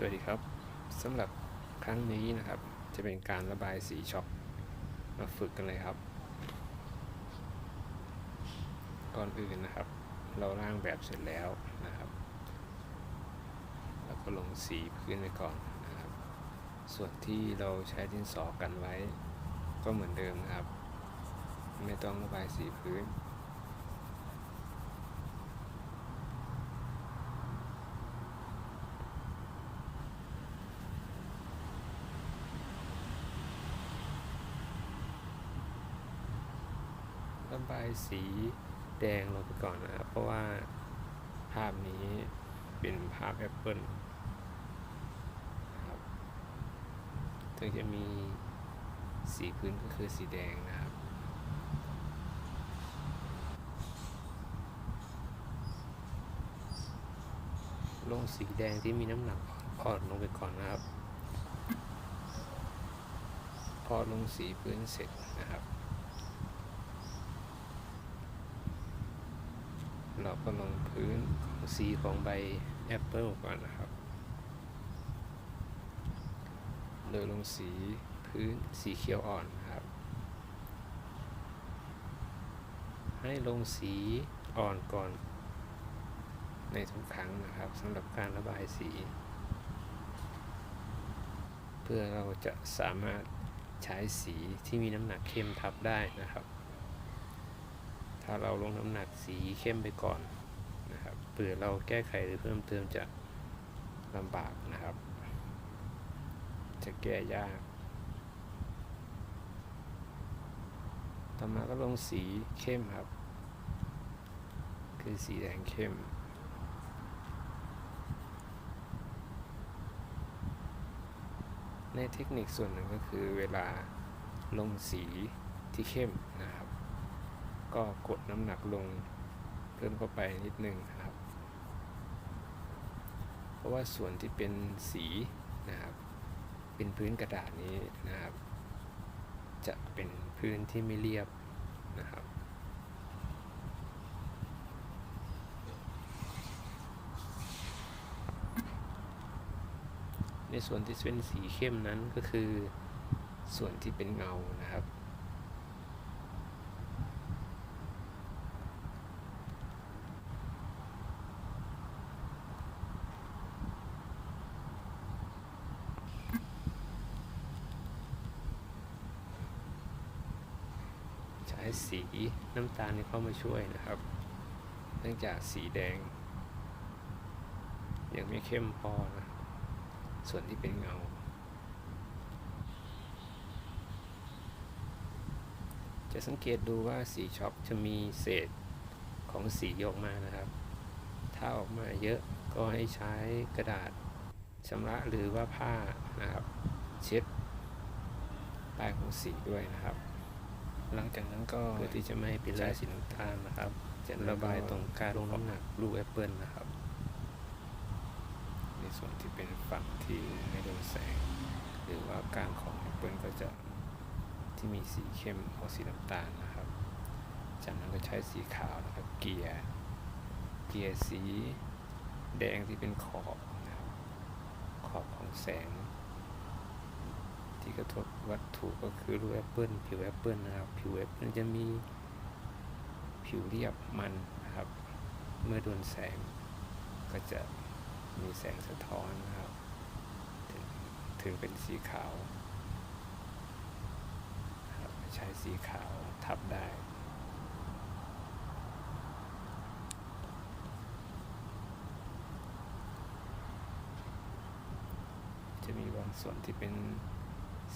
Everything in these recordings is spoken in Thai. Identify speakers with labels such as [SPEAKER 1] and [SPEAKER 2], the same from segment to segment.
[SPEAKER 1] สวัสดีครับสำหรับครั้งนี้นะครับ จะเป็นการระบายสีช็อคมาฝึกกันเลยครับ ก่อนอื่นนะครับ เราร่างแบบเสร็จแล้วนะครับแล้วก็ลงสีพื้นไปก่อนนะครับ ส่วนที่เราใช้ดินสอกันไว้ ก็เหมือนเดิมนะครับ ไม่ต้องระบายสีพื้น ระบายสีแดงลงไปก่อนนะครับ เพราะว่าภาพนี้เป็นภาพแอปเปิลนะครับถึงจะมีสีพื้นก็คือสีแดงนะครับลงสีแดงที่มีน้ำหนักอ่อนลงไปก่อนนะครับ พอลงสีพื้นเสร็จนะครับ เราก็ลงพื้นของสีของใบแอปเปิลก่อนนะครับโดยลงสีพื้นสีเขียวอ่อนครับ ให้ลงสีอ่อนก่อน ในทุกครั้งนะครับสำหรับการระบายสี เพื่อเราจะสามารถใช้สีที่มีน้ำหนักเข้มทับได้นะครับ ถ้าเราลงน้ำหนักสีเข้มไปก่อนนะครับเผื่อเราแก้ไขหรือเพิ่มเติมจะลำบากนะครับ จะแก้ยาก ต่อมาก็ลงสีเข้มครับ คือสีแดงเข้มในเทคนิคส่วนหนึ่งก็คือเวลาลงสีที่เข้มนะครับ ก็กดน้ำหนักลงเพิ่มเข้าไปนิดนึงนะครับ เพราะว่าส่วนที่เป็นสีนะครับ เป็นพื้นกระดาษนี้นะครับ จะเป็นพื้นที่ไม่เรียบนะครับในส่วนที่เป็นสีเข้มนั้นก็คือส่วนที่เป็นเงานะครับ ใช้สีน้ำตาลนี่เข้ามาช่วยนะครับ เนื่องจากสีแดง ยังไม่เข้มพอนะ ส่วนที่เป็นเงา จะสังเกตดูว่าสีช็อกจะมีเศษของสีออกมานะครับ ถ้าออกมาเยอะก็ให้ใช้กระดาษชำระหรือว่าผ้านะครับ เช็ดปลายของสีด้วยนะครับ หลังจากนั้นก็เพื่อที่จะไม่ให้เป็นลายสีน้ำตาลนะครับจะระบายตรงการลงน้ำหนักลูกแอปเปิลนะครับ ในส่วนที่เป็นฝั่งที่ไม่โดนแสง หรือว่าการของแอปเปิลก็จะที่มีสีเข้มออกสีน้ำตาลนะครับ จากนั้นก็ใช้สีขาวนะครับ เกียร์ เกียร์สีแดงที่เป็นขอบนะครับขอบของแสง ที่กระทบวัตถุก็คือรูแอปเปิลผิวแอปเปิลนะครับ ผิวแอปเปิลจะมีผิวเรียบมันนะครับ เมื่อโดนแสงก็จะมีแสงสะท้อนนะครับถึงถึงเป็นสีขาวใช้สีขาวทับได้จะมีบางส่วนที่เป็น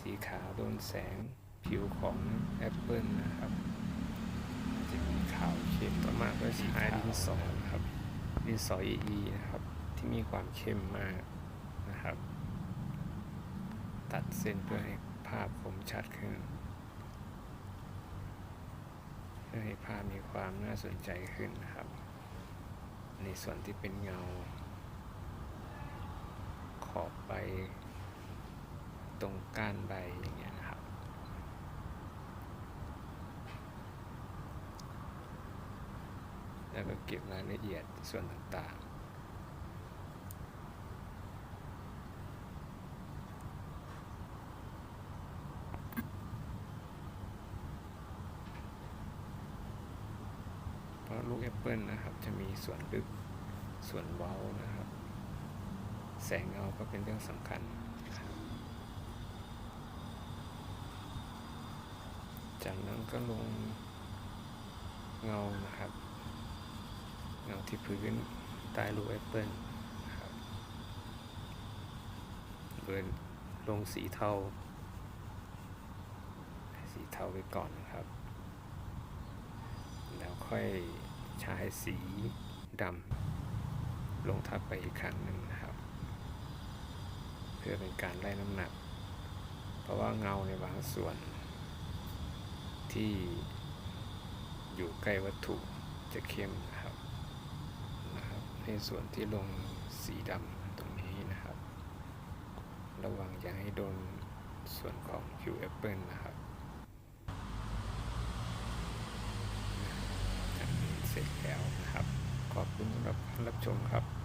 [SPEAKER 1] สีขาวโดนแสงผิวของแอปเปิลนะครับจะมีขาวเข้มต่อมาก็ใช้ดินสอนะครับดินสอ EE นะครับ ที่มีความเข้มมากนะครับ ตัดเส้นเพื่อให้ภาพคมชัดขึ้นเพื่อให้ภาพมีความน่าสนใจขึ้นนะครับ ในส่วนที่เป็นเงา ขอบใบ ตรงก้านใบอย่างเงี้ยนะครับ แล้วก็เก็บรายละเอียดส่วนต่างๆพรลูกแอปเปิลนะครับจะมีส่วนลึกส่วนเว้านะครับ แสงเงาก็เป็นเรื่องสำคัญ จากนั้นก็ลงเงานะครับ เงาที่พื้นใต้รูแอปเปิลนะครับเบิร์นลงสีเทา สีเทาไปก่อนนะครับ แล้วค่อยใช้สีดำลงทับไปอีกครั้งหนึ่งนะครับ เพื่อเป็นการไล่น้ำหนัก เพราะว่าเงาในบางส่วน ที่อยู่ใกล้วัตถุจะเข้มนะครับนะครับในส่วนที่ลงสีดำตรงนี้นะครับ ระวังอย่าให้โดนส่วนของผิวแอปเปิลนะครับเสร็จแล้วนะครับ ขอบคุณสำหรับรับชมครับ